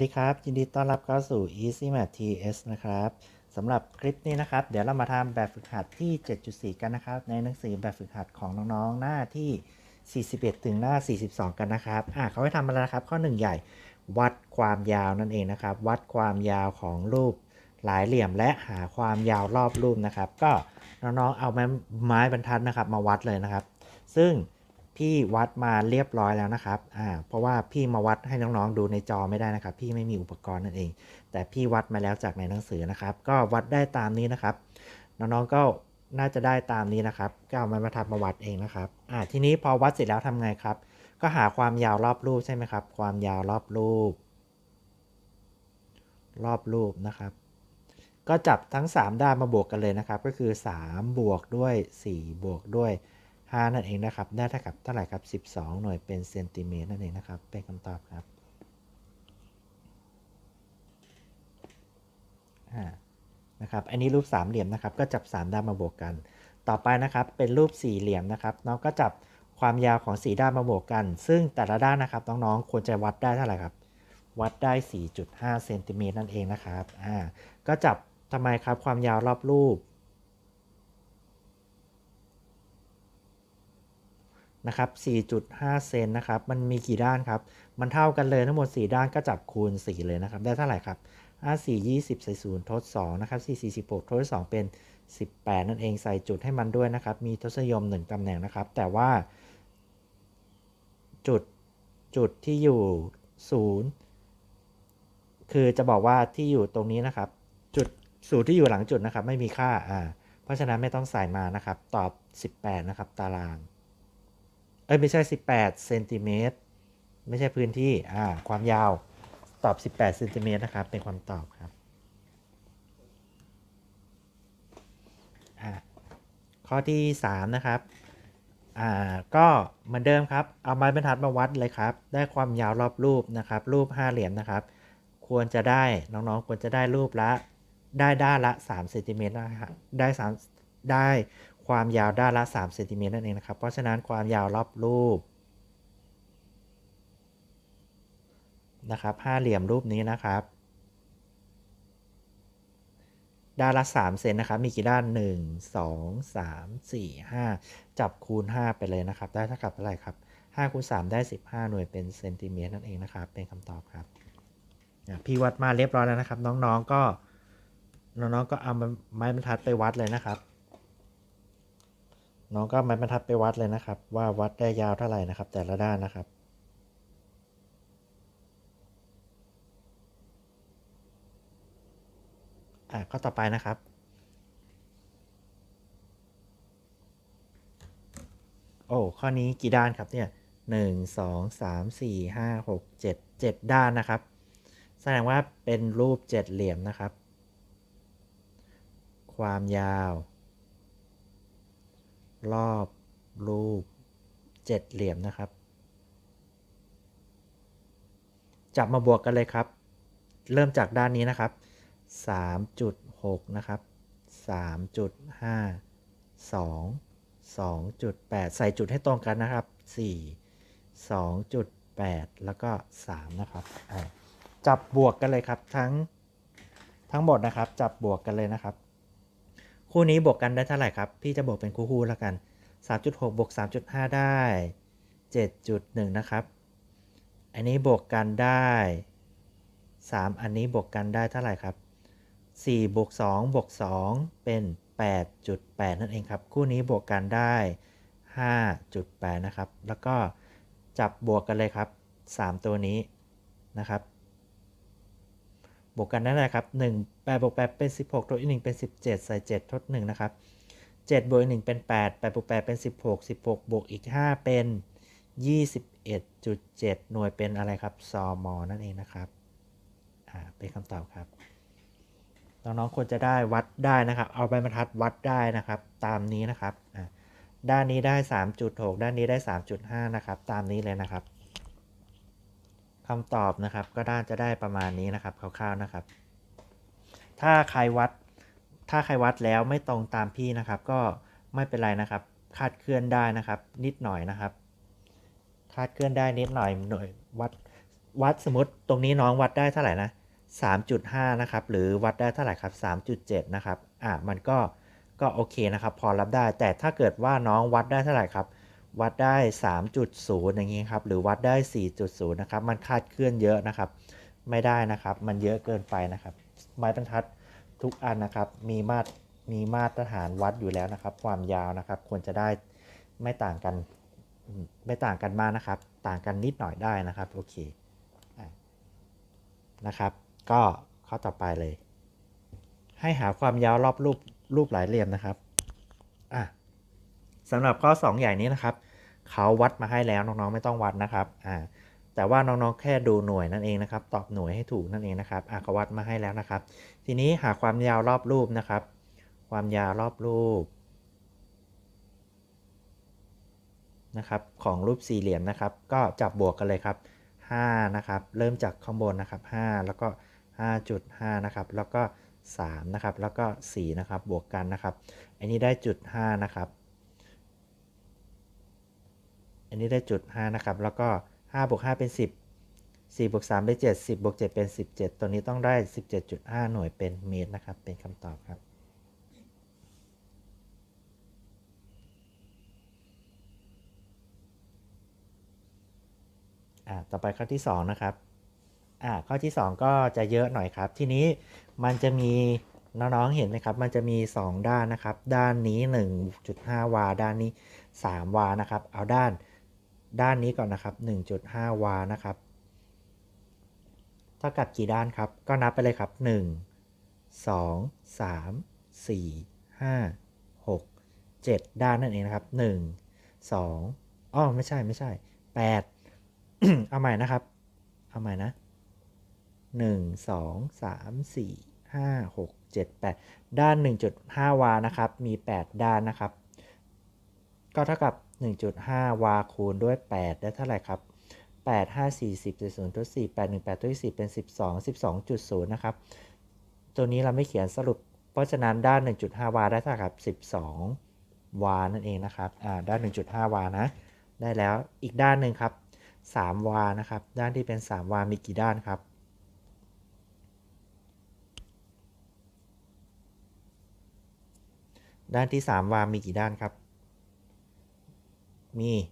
สวัสดีครับ ยินดีต้อนรับเข้าสู่ Easy Math TS นะครับสำหรับคลิปนี้นะครับ เดี๋ยวเรามาทำแบบฝึกหัดที่ 7.4 กันนะครับ ในหนังสือแบบฝึกหัดของน้องๆ หน้าที่ 41 ถึงหน้า 42 กันนะครับอ่าเขาให้ทำมาแล้วนะครับ ข้อ 1 ใหญ่วัดความยาวนั่นเองนะครับ วัดความยาวของรูปหลายเหลี่ยมและหาความยาวรอบรูปนะครับ ก็น้องๆเอาไม้บรรทัดนะครับ มาวัดเลยนะครับ ซึ่ง พี่วัดมาเรียบร้อยแล้วนะครับ อ่า เพราะว่าพี่มาวัดให้น้องๆดูในจอไม่ได้นะครับ พี่ไม่มีอุปกรณ์นั่นเอง แต่พี่วัดมาแล้วจากในหนังสือนะครับ ก็วัดได้ตามนี้นะครับ น้องๆ ก็น่าจะได้ตามนี้นะครับ ก็เอามามาทำมาวัดเองนะครับ อ่า ทีนี้พอวัดเสร็จแล้วทำไงครับ ก็หาความยาวรอบรูปใช่ไหมครับ ความยาวรอบรูป รอบรูปนะครับ ก็จับทั้ง 3 ด้านมาบวกกันเลยนะครับ ก็คือ 3 บวกด้วย 4 บวกด้วย 5 นั่นเองนะครับ ได้เท่ากับเท่าไหร่ครับ 12 หน่วยเป็นเซนติเมตรนั่นเองนะครับ เป็นคำตอบครับอ่านะครับ อันนี้รูปสามเหลี่ยมนะครับ ก็จับ 3 ด้านมาบวกกัน ต่อไปนะครับ เป็นรูปสี่เหลี่ยมนะครับ น้องก็จับความยาวของ 4 ด้านมาบวกกัน ซึ่งแต่ละด้านนะครับ น้องๆ ควรจะวัดได้เท่าไหร่ครับ วัดได้ 4.5 เซนติเมตรนั่นเองนะครับ อ่า ก็จับทำไมครับ ความยาวรอบรูป นะครับ4.5 เซนนะครับ มันมีกี่ด้านครับ มันเท่ากันเลยทั้งหมด 4 ด้านก็จับคูณ 4 เลยนะครับ ได้เท่าไหร่ครับ5 4 20ใส่0ทด2นะครับ4 46ทด2เป็น 18 นั่นเองใส่จุดให้มันด้วยนะครับ มีทศนิยม 1ตำแหน่งนะครับ แต่ว่า จุดจุดที่อยู่ 0 คือจะบอกว่าที่อยู่ตรงนี้นะครับ จุดศูนย์ที่อยู่หลังจุดนะครับ ไม่มีค่าอ่าเพราะฉะนั้นไม่ต้องใส่มานะครับ ตอบ 18 นะครับ ตาราง เอ้ยไม่ใช่ 18เซนติเมตรไม่ใช่พื้นที่อ่าความยาวตอบ 18เซนติเมตรนะครับ เป็นความตอบครับข้อที่ 3 นะครับ อ่า ก็เหมือนเดิมครับ เอาไม้บรรทัดมาวัดเลยครับ ได้ความยาวรอบรูปนะครับ รูปห้าเหลี่ยมนะครับ ควรจะได้น้องๆ ควรจะได้รูปละ ได้ด้านละ3เซนติเมตรนะครับได้3ได้ ความยาวด้านละ3เซนติเมตรนั่นเองนะครับ เพราะฉะนั้นความยาวรอบรูปนะครับห้าเหลี่ยมรูปนี้นะครับด้านละ3เซนนะครับ มีกี่ด้าน 1 2 3 4 5 จับคูณ 5 ไปเลยนะครับ ได้เท่ากับเท่าไหร่ครับ5คูณ3ได้ 15 หน่วยเป็นเซนติเมตรนั่นเองนะครับ เป็นคำตอบครับ พี่วัดมาเรียบร้อยแล้วนะครับ น้องๆก็น้องๆก็เอาไม้บรรทัดไปวัดเลยนะครับ น้องก็ไม้บรรทัดไปวัดเลยนะครับ ว่าวัดได้ยาวเท่าไหร่นะครับ แต่ละด้านนะครับ อะข้อต่อไปนะครับโอ้ข้อนี้กี่ด้านครับเนี่ยหนึ่งสองสามสี่ห้าหกเจ็ดเจ็ดด้านนะครับ แสดงว่าเป็นรูปเจ็ดเหลี่ยมนะครับ ความยาว รอบรูปเจ็ดเหลี่ยมนะครับ จับมาบวกกันเลยครับ เริ่มจากด้านนี้นะครับ 3.6 นะครับ 3.5 2 2.8 ใส่จุดให้ตรงกันนะครับ 4 2.8 แล้วก็ 3 นะครับ จับบวกกันเลยครับทั้งทั้งหมดนะครับ จับบวกกันเลยนะครับ คู่นี้บวกกันได้เท่าไหร่ครับ พี่จะบวกเป็นคู่คู่แล้วกัน 3.6บวก3.5 ได้ 7.1 นะครับ อันนี้บวกกันได้ 3 อันนี้บวกกันได้เท่าไหร่ครับ 4 บวก 2 บวก 2 เป็น 8.8 นั่นเองครับ คู่นี้บวกกันได้ 5.8 นะครับ แล้วก็จับบวกกันเลยครับ 3 ตัวนี้นะครับบ วกกันได้เลยครับ1 8บวก8เป็น 16ทดอีก1เป็น 17 ใส่ 7 ทด 1 นะครับ 7 บวก1เป็น 8 8บวก8เป็น 16 16 บวกอีก 5 เป็น 21.7 หน่วยเป็นอะไรครับซอมอนั่นเองนะครับ อ่า เป็นคำตอบครับ น้องๆควรจะได้วัดได้นะครับ เอาใบบรรทัดวัดได้นะครับ ตามนี้นะครับ อ่า ด้านนี้ได้ 3.6 ด้านนี้ได้ 3.5 นะครับ ตามนี้เลยนะครับ คำตอบนะครับก็ด้าจะได้ประมาณนี้นะครับคร่าวๆนะครับ ถ้าใครวัด ถ้าใครวัดแล้วไม่ตรงตามพี่นะครับ ก็ไม่เป็นไรนะครับคาดเคลื่อนได้นะครับ นิดหน่อยนะครับคาดเคลื่อนได้นิดหน่อยหน่วยวัดวัดสมมติตรงนี้น้องวัดได้เท่าไหร่นะ3.5 นะครับ หรือวัดได้เท่าไหร่ครับ 3.7 นะครับ อะ มันก็ ก็โอเคนะครับ พอรับได้ แต่ถ้าเกิดว่าน้องวัดได้เท่าไหร่ครับ วัดได้ 3.0 อย่างนี้ครับ หรือวัดได้ 4.0 นะครับ มันคาดเคลื่อนเยอะนะครับ ไม่ได้นะครับ มันเยอะเกินไปนะครับ ไม้บรรทัดทุกอันนะครับ มีมาตรมีมาตรฐานวัดอยู่แล้วนะครับ ความยาวนะครับ ควรจะได้ไม่ต่างกัน ไม่ต่างกันมากนะครับ ต่างกันนิดหน่อยได้นะครับ โอเค นะครับ ก็ข้อต่อไปเลย ให้หาความยาวรอบรูปรูปหลายเหลี่ยมนะครับ สำหรับข้อ2อย่นี้นะครับเขาวัดมาให้แล้วน้องๆไม่ต้องวัดนะครับอ่าแต่ว่าน้องๆแค่ดูหน่วยนั่นเองนะครับ ตอบหน่วยให้ถูกนั่นเองนะครับอะเขาวัดมาให้แล้วนะครับ ทีนี้หาความยาวรอบรูปนะครับ ความยาวรอบรูปนะครับของรูปสี่เหลี่ยมนะครับ ก็จับบวกกันเลยครับ5นะครับ เริ่มจากข้างบนนะครับ5แล้วก็ 5.5 นะครับ แล้วก็3นะครับ แล้วก็4นะครับ บวกกันนะครับ อันนี้ได้จุด5นะครับ อันนี้ได้จุด5นะครับ แล้วก็5บวก5เป็น 10 4บวก3ได้ 7 10บวก7เป็น 17 ตัวนี้ต้องได้ 17.5 หน่วยเป็นเมตรนะครับ เป็นคำตอบครับ อ่าต่อไปข้อที่ 2 นะครับ อ่าข้อที่ 2 ก็จะเยอะหน่อยครับ ทีนี้มันจะมีน้องๆ เห็นไหมครับ มันจะมี 2 ด้านนะครับ ด้านนี้ 1.5 วา ด้านนี้ 3 วา นะครับ เอาด้าน ด้านนี้ก่อนนะครับ 1.5 วานะครับ เท่ากับกี่ด้านครับ ก็นับไปเลยครับ 1 2 3 4 5 6 7 ด้านนั่นเองนะครับ 1 2อ้อไม่ใช่ไม่ใช่ 8 เอาใหม่นะครับ เอาใหม่นะ 1 2 3 4 5 6 7 8 ด้าน 1.5 วานะครับ มี 8 ด้านนะครับ ก็เท่ากับ 1.5 วาคูณด้วย 8 ได้เท่าไหร่ครับ 8 5 4 10 0ตัว4 8 1 8ตัว4เป็น 12 12.0 นะครับ ตัวนี้เราไม่เขียนสรุป เพราะฉะนั้นด้าน 1.5 วาได้เท่ากับ 12 วานั่นเองนะครับอ่าด้าน 1.5 วานะ ได้แล้วอีกด้านหนึ่งครับ 3 วานะครับ ด้านที่เป็น 3 วา มีกี่ด้านครับด้านที่ 3 วา มีกี่ด้านครับ มี 1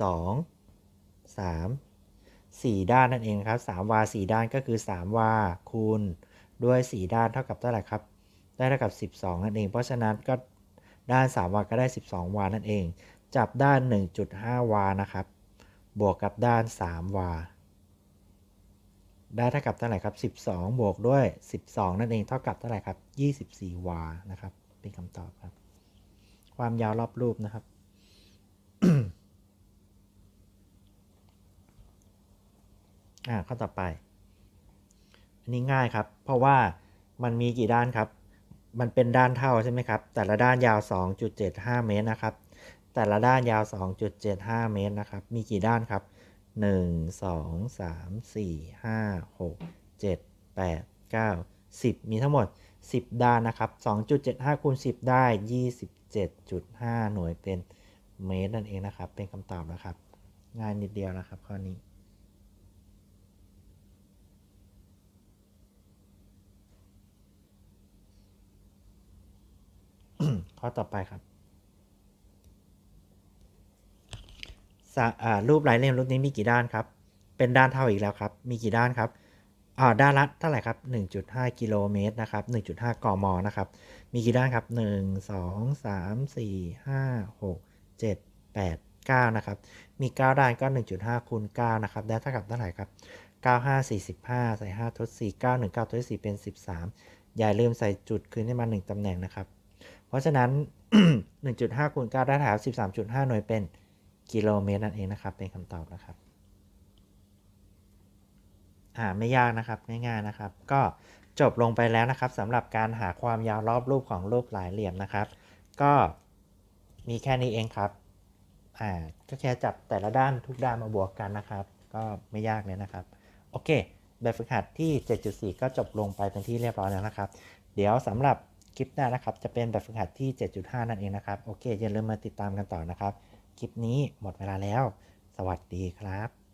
2 3 4 ด้านนั่นเองครับ3วา4ด้านก็คือ3วาคูณด้วย 4 ด้านเท่ากับเท่าไหร่ครับ ได้เท่ากับ 12 นั่นเอง เพราะฉะนั้นก็ด้าน3วาก็ได้ 12 วานั่นเอง จับด้าน 1.5 วานะครับ บวกกับด้าน 3 วา ได้เท่ากับเท่าไหร่ครับ 12 บวกด้วย 12 นั่นเอง เท่ากับเท่าไหร่ครับ 24 วา นะครับ เป็นคำตอบครับ ความยาวรอบรูปนะครับ อ่าข้อต่อไป อันนี้ง่ายครับ เพราะว่ามันมีกี่ด้านครับ มันเป็นด้านเท่าใช่ไหมครับ แต่ละด้านยาว 2.75 เมตรนะครับ แต่ละด้านยาว 2.75 เมตรนะครับ มีกี่ด้านครับ 1 2 3 4 5 6 7 8 9 10 มีทั้งหมด 10 ดานนะครับ 2.75คูณ10 ได้ 27.5 หน่วยเป็นเมตรนั่นเองนะครับ เป็นคำตอบนะครับ ง่ายนิดเดียวนะครับข้อนี้ ข้อต่อไปครับรูปหลายเล่มรูปนี้มีกี่ด้านครับ เป็นด้านเท่าอีกแล้วครับ มีกี่ด้านครับ อ่าด้านละเท่าไหร่ครับ 1.5 กิโลเมตรนะครับ 1.5 กมนะครับ มีกี่ด้านครับ 1 2 3 4 5 6 7 8 9 นะครับ มี 9 ด้านก็ 1.5คูณ9นะครับ ได้เท่ากับเท่าไหร่ครับ 9 5 45 ใส่ 5 ทด 4 9 1 9 ทด 4 เป็น 13 อย่าลืมใส่จุดคืนให้มา 1 ตำแหน่งนะครับ เพราะฉะนั้น 1.5คูณ9ได้เท่ากับ13.5 หน่วยเป็นกิโลเมตรนั่นเองนะครับ เป็นคำตอบนะครับ อ่าไม่ยากนะครับง่ายๆนะครับ ก็จบลงไปแล้วนะครับสำหรับการหาความยาวรอบรูปของรูปหลายเหลี่ยมนะครับ ก็มีแค่นี้เองครับอ่าก็แค่จับแต่ละด้านทุกด้านมาบวกกันนะครับ ก็ไม่ยากเลยนะครับ โอเคแบบฝึกหัดที่ 7.4 ก็จบลงไปเป็นที่เรียบร้อยแล้วนะครับ เดี๋ยวสำหรับคลิปหน้านะครับ จะเป็นแบบฝึกหัดที่ 7.5 นั่นเองนะครับโอเคอย่าลืมมาติดตามกันต่อนะครับ คลิปนี้หมดเวลาแล้ว สวัสดีครับ